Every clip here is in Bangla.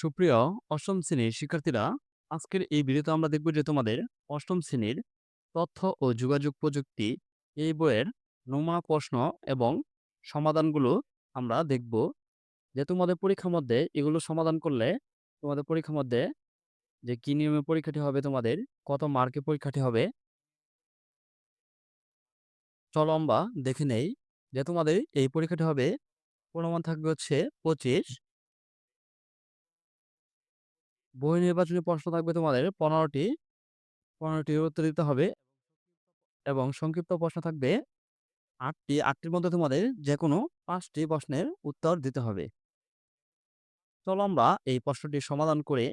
সুপ্রিয় অষ্টম শ্রেণির শিক্ষার্থীরা, আজকের এই ভিডিওতে আমরা দেখব যে তোমাদের অষ্টম শ্রেণির তথ্য ও যোগাযোগ প্রযুক্তি এই বইয়ের নমুনা প্রশ্ন এবং সমাধানগুলো আমরা দেখব। যে তোমাদের পরীক্ষার মধ্যে এগুলো সমাধান করলে তোমাদের পরীক্ষার মধ্যে যে কি নিয়মে পরীক্ষাটি হবে, তোমাদের কত মার্কে পরীক্ষাটি হবে, চলো আমরা দেখে নেই। যে তোমাদের এই পরীক্ষাটি হবে, প্রমাণ থাকবে হচ্ছে পঁচিশ। বই নির্বাচনী প্রশ্ন থাকবে তোমাদের পনেরোটি। পনেরোটি উত্তর দিতে হবে এবং সংক্ষিপ্ত প্রশ্ন থাকবে আটটি। আটটির মধ্যে তোমাদের যে কোনো পাঁচটি প্রশ্নের উত্তর দিতে হবে। চলো আমরা এই প্রশ্নটি সমাধান করে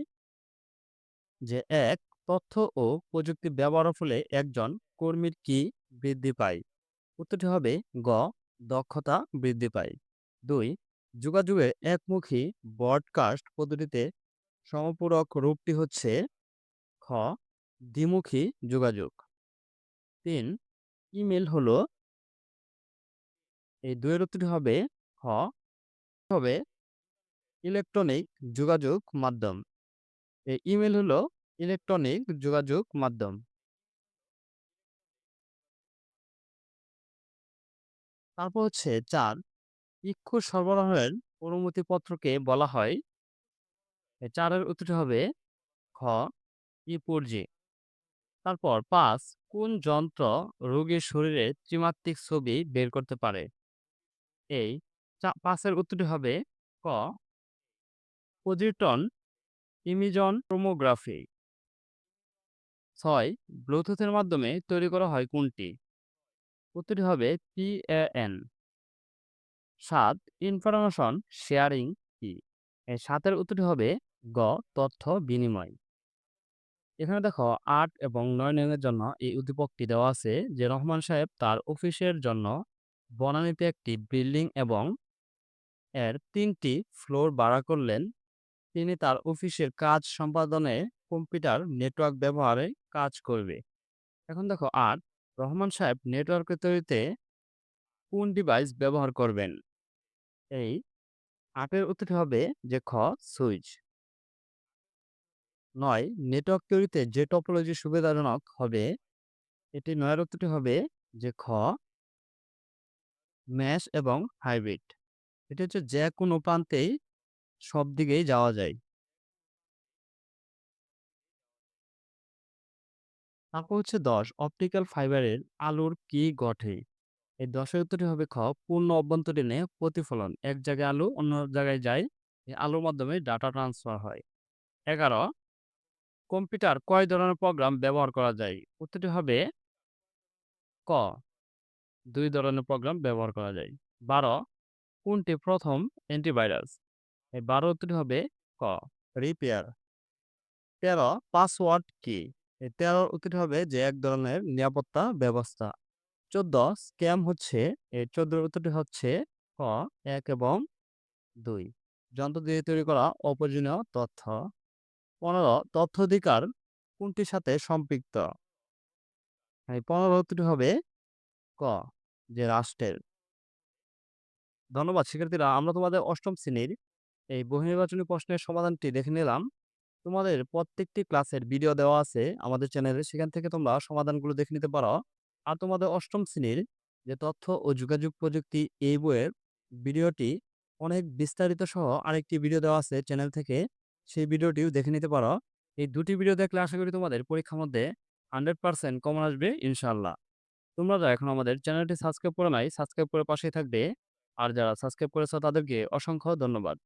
যে এক, তথ্য ও প্রযুক্তি ব্যবহারের ফলে একজন কর্মীর কি বৃদ্ধি পায়? উত্তরটি হবে গ, দক্ষতা বৃদ্ধি পায়। দুই, যোগাযোগের একমুখী ব্রডকাস্ট পদ্ধতিতে সমপূরক রূপটি হচ্ছে খ, দ্বিমুখী যোগাযোগ। তিন ইমেল হলো এই দুয়ের উত্তরটি হবে খ, হবে ইলেকট্রনিক যোগাযোগ মাধ্যম। এই ইমেল হলো ইলেকট্রনিক যোগাযোগ মাধ্যম। তারপর হচ্ছে চার, ইক্ষু সরবরাহের অনুমতিপত্রকে বলা হয় চারের উত্তরটি হবে খ ইপুর্জি তারপর পাঁচ, কোন যন্ত্র রোগীর শরীরে ত্রিমাত্রিক ছবি বের করতে পারে? এই পাঁচের উত্তরটি হবে ক, পজিটন ইমিজন ক্রোমোগ্রাফি। ছয়, ব্লুটুথের মাধ্যমে তৈরি করা হয় কোনটি? উত্তরটি হবে পিএএন সাত, ইনফরমেশন শেয়ারিং কি? এই সাতের উত্তরটি হবে গ, তথ্য বিনিময়। এখানে দেখো আট এবং নয় নয়ের জন্য এই উদ্দীপকটি দেওয়া আছে যে রহমান সাহেব তার অফিসের জন্য বনানীতে একটি বিল্ডিং এবং এর তিনটি ফ্লোর ভাড়া করলেন। তিনি তার অফিসের কাজ সম্পাদনে কম্পিউটার নেটওয়ার্ক ব্যবহারে কাজ করবে। এখন দেখো আট, রহমান সাহেব নেটওয়ার্কের তৈরিতে কোন ডিভাইস ব্যবহার করবেন? এই আটের উত্তরটি হবে যে খ, সুইচ। নয়, নেটওয়ার্ক তৈরিতে যে টপোলজি সুবিধাজনক হবে, এটি নয়ের উত্তরটি হবে যে খ ম্যাশ এবং হাইব্রিড এটি হচ্ছে যে কোনো প্রান্তেই সব দিকেই যাওয়া যায়। তারপর হচ্ছে দশ অপটিক্যাল ফাইবারের আলোর কি ঘটে এই দশের উত্তরটি হবে খ, পূর্ণ অভ্যন্তরীণে প্রতিফলন। এক জায়গায় আলো, অন্য জায়গায় যায়। এই আলোর মাধ্যমে ডাটা ট্রান্সফার হয়। এগারো কম্পিউটার কয় ধরনের প্রোগ্রাম ব্যবহার করা যায়? উত্তরটি হবে ক, দুই ধরনের প্রোগ্রাম ব্যবহার করা যায়। বারো, কোনটি প্রথম অ্যান্টিভাইরাস এই বারো উত্তরটি হবে ক। রিপেয়ার তেরো পাসওয়ার্ড কি? এই তেরোর উত্তরটি হবে যে এক ধরনের নিরাপত্তা ব্যবস্থা। চোদ্দ স্ক্যাম হচ্ছে? এই চোদ্দোর উত্তরটি হচ্ছে ক, এক এবং দুই। যন্ত্র দিয়ে তৈরি করা অপ্রয়োজনীয় তথ্য। পনেরো তথ্য অধিকার কোনটির সাথে সম্পৃক্ত? এই পনেরো উত্তরটি হবে ক, যে রাষ্ট্রের। ধন্যবাদ শিক্ষার্থীরা, আমরা তোমাদের অষ্টম শ্রেণির এই বহির্নির্বাচনী প্রশ্নের সমাধানটি দেখে নিলাম। তোমাদের প্রত্যেকটি ক্লাসের ভিডিও দেওয়া আছে আমাদের চ্যানেলে, সেখান থেকে তোমরা সমাধানগুলো দেখে নিতে পারো। আর তোমাদের অষ্টম শ্রেণির যে তথ্য ও যোগাযোগ প্রযুক্তি এই বইয়ের ভিডিওটি অনেক বিস্তারিত সহ আরেকটি ভিডিও দেওয়া আছে চ্যানেল থেকে। সেই ভিডিওটিও দেখে নিতে পারো। এই দুটি ভিডিও দেখলে আশা করি তোমাদের পরীক্ষার মধ্যে হান্ড্রেড পার্সেন্ট কমন আসবে ইনশাল্লাহ তোমরা যা এখন আমাদের চ্যানেলটি সাবস্ক্রাইব করে নাই সাবস্ক্রাইব করে পাশেই থাকবে। আর যারা সাবস্ক্রাইব করেছ তাদেরকে অসংখ্য ধন্যবাদ।